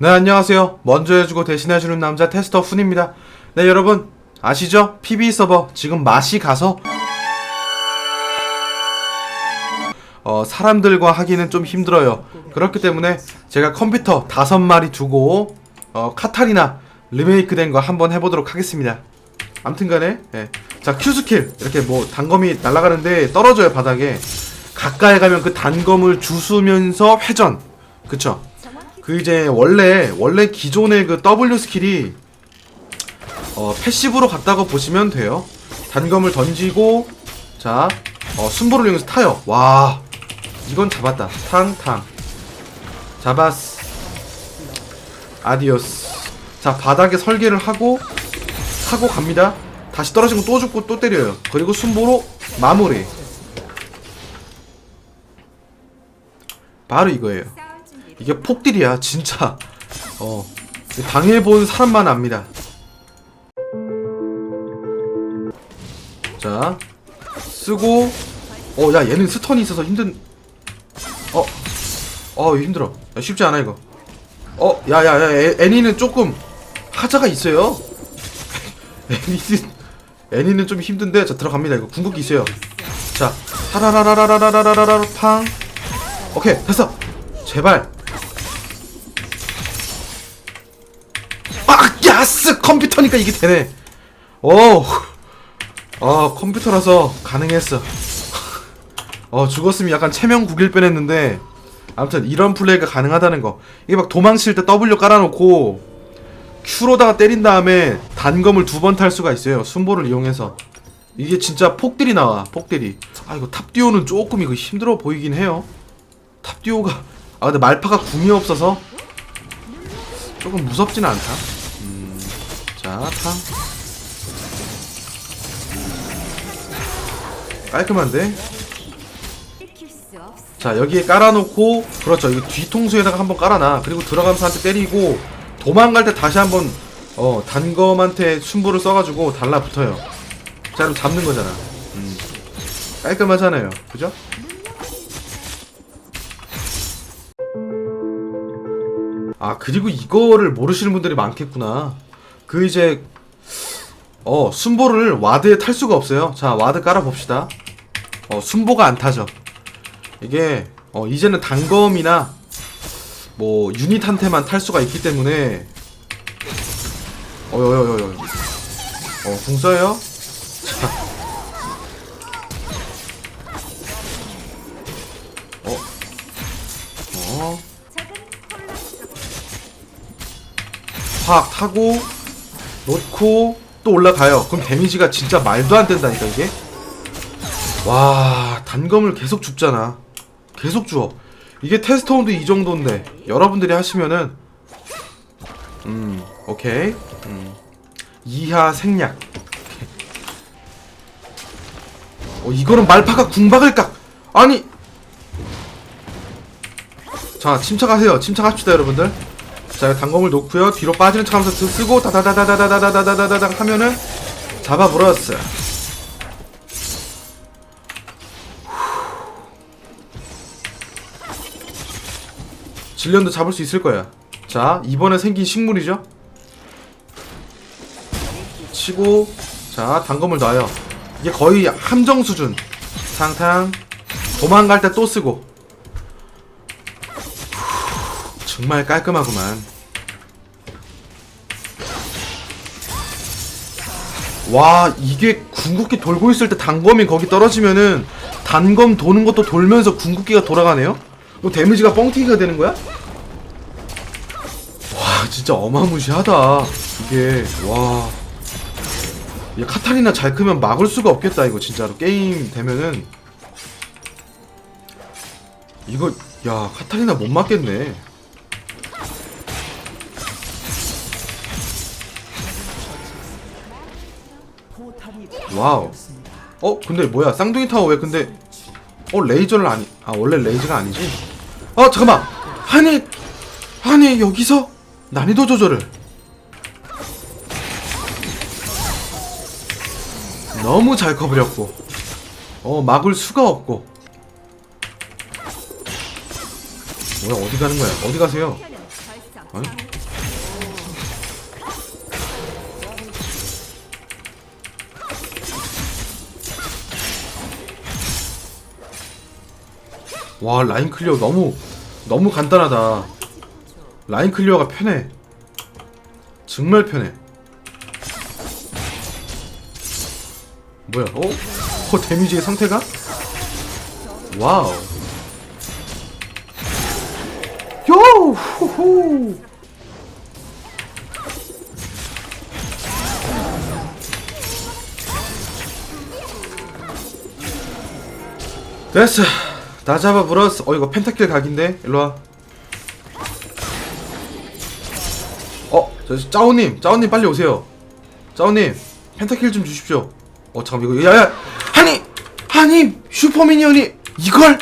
네, 안녕하세요. 먼저 해주고 대신해주는 남자 테스터 훈입니다. 네, 여러분, 아시죠? PB 서버, 지금 맛이 가서, 어, 사람들과 하기는 좀 힘들어요. 그렇기 때문에 제가 컴퓨터 다섯 마리 두고, 어, 카타리나 리메이크 된 거 한번 해보도록 하겠습니다. 암튼 간에, 예. 자, Q 스킬. 이렇게 뭐, 단검이 날아가는데 떨어져요, 바닥에. 가까이 가면 그 단검을 주수면서 회전. 그쵸? 그 이제 원래 원래 기존의 그 W 스킬이 어 패시브로 갔다고 보시면 돼요. 단검을 던지고 자 어, 순보를 이용해서 타요. 와 이건 잡았다. 탕탕 잡았어. 아디오스. 자 바닥에 설계를 하고 타고 갑니다. 다시 떨어지면 또 죽고 또 때려요. 그리고 순보로 마무리. 바로 이거예요. 이게 폭딜이야 진짜. 어. 당해본 사람만 압니다. 자 쓰고 어 야 얘는 스턴이 있어서 힘든 어 어, 힘들어. 야, 쉽지 않아 이거. 어 야야야 애니는 조금 하자가 있어요. 애니는 애니는 좀 힘든데 자 들어갑니다. 이거 궁극기 있어요. 자 하라라라라라라라라라 팡. 오케이 됐어. 제발 야스! 컴퓨터니까 이게 되네. 오, 어, 컴퓨터라서 가능했어. 어, 죽었으면 약간 체면 구길 뻔했는데, 아무튼 이런 플레이가 가능하다는 거. 이게 막 도망칠 때 W 깔아놓고, Q로다가 때린 다음에 단검을 두 번 탈 수가 있어요. 순보를 이용해서. 이게 진짜 폭딜이 나와, 폭딜이. 아, 이거 탑듀오는 조금 이거 힘들어 보이긴 해요. 탑듀오가, 아, 근데 말파가 궁이 없어서, 조금 무섭진 않다. 자, 탕. 깔끔한데? 자, 여기에 깔아놓고, 그렇죠. 이거 뒤통수에다가 한번 깔아놔. 그리고 들어가면서 한테 때리고, 도망갈 때 다시 한번, 어, 단검한테 순보를 써가지고 달라붙어요. 자, 그럼 잡는 거잖아. 음. 깔끔하잖아요. 그죠? 아, 그리고 이거를 모르시는 분들이 많겠구나. 그 이제 어 순보를 와드에 탈 수가 없어요. 자 와드 깔아 봅시다. 어 순보가 안 타죠. 이게 어 이제는 단검이나 뭐 유닛한테만 탈 수가 있기 때문에 어여여여여 어 궁 써요. 자. 어. 어. 확 타고 놓고 또 올라가요. 그럼 데미지가 진짜 말도 안 된다니까 이게. 와 단검을 계속 줍잖아. 계속 주어. 이게 테스트온도 이 정도인데 여러분들이 하시면은 음 오케이 음. 이하 생략. 어 이거는 말파가 궁박을 깍. 아니. 자 침착하세요. 침착합시다 여러분들. 자 단검을 놓고요. 뒤로 빠지는 척 하면서 드 쓰고 다다다다다다다다다다다다 하면은 잡아 물었어 질련도 잡을 수 있을 거야 자 이번에 생긴 식물이죠? 치고 자 단검을 놔요. 이게 거의 함정 수준. 탕탕. 도망갈 때 또 쓰고 정말 깔끔하구만. 와 이게 궁극기 돌고 있을 때 단검이 거기 떨어지면은 단검 도는 것도 돌면서 궁극기가 돌아가네요? 뭐 데미지가 뻥튀기가 되는 거야? 와 진짜 어마무시하다 이게 와이 카타리나 잘 크면 막을 수가 없겠다 이거 진짜로 게임 되면은 이거 야 카타리나 못 막겠네 와우. 어, 근데 뭐야? 쌍둥이 타워 왜 근데 어, 레이저를 아니 아, 원래 레이저가 아니지? 어, 잠깐만. 아니 아니 여기서 난이도 조절을 너무 잘 커버렸고 어, 막을 수가 없고 뭐야, 어디 가는 거야? 어디 가세요? 아니? 와 라인 클리어 너무 너무 간단하다. 라인 클리어가 편해. 정말 편해. 뭐야 어? 어 데미지의 상태가? 와우. 요! 후후! 됐어 다 잡아 불었어 어 이거 펜타킬 각인데 일로와 어, 저 짜오님, 짜오님 빨리 오세요. 짜오님, 펜타킬 좀 주십시오. 어, 잠깐 이거 야야, 아니, 아니 슈퍼미니언이 이걸?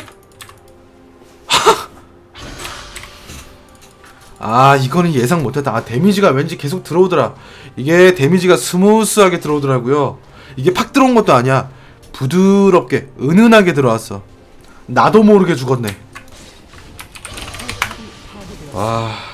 아, 이거는 예상 못했다. 아, 데미지가 왠지 계속 들어오더라. 이게 데미지가 스무스하게 들어오더라고요. 이게 팍 들어온 것도 아니야. 부드럽게, 은은하게 들어왔어. 나도 모르게 죽었네. 와.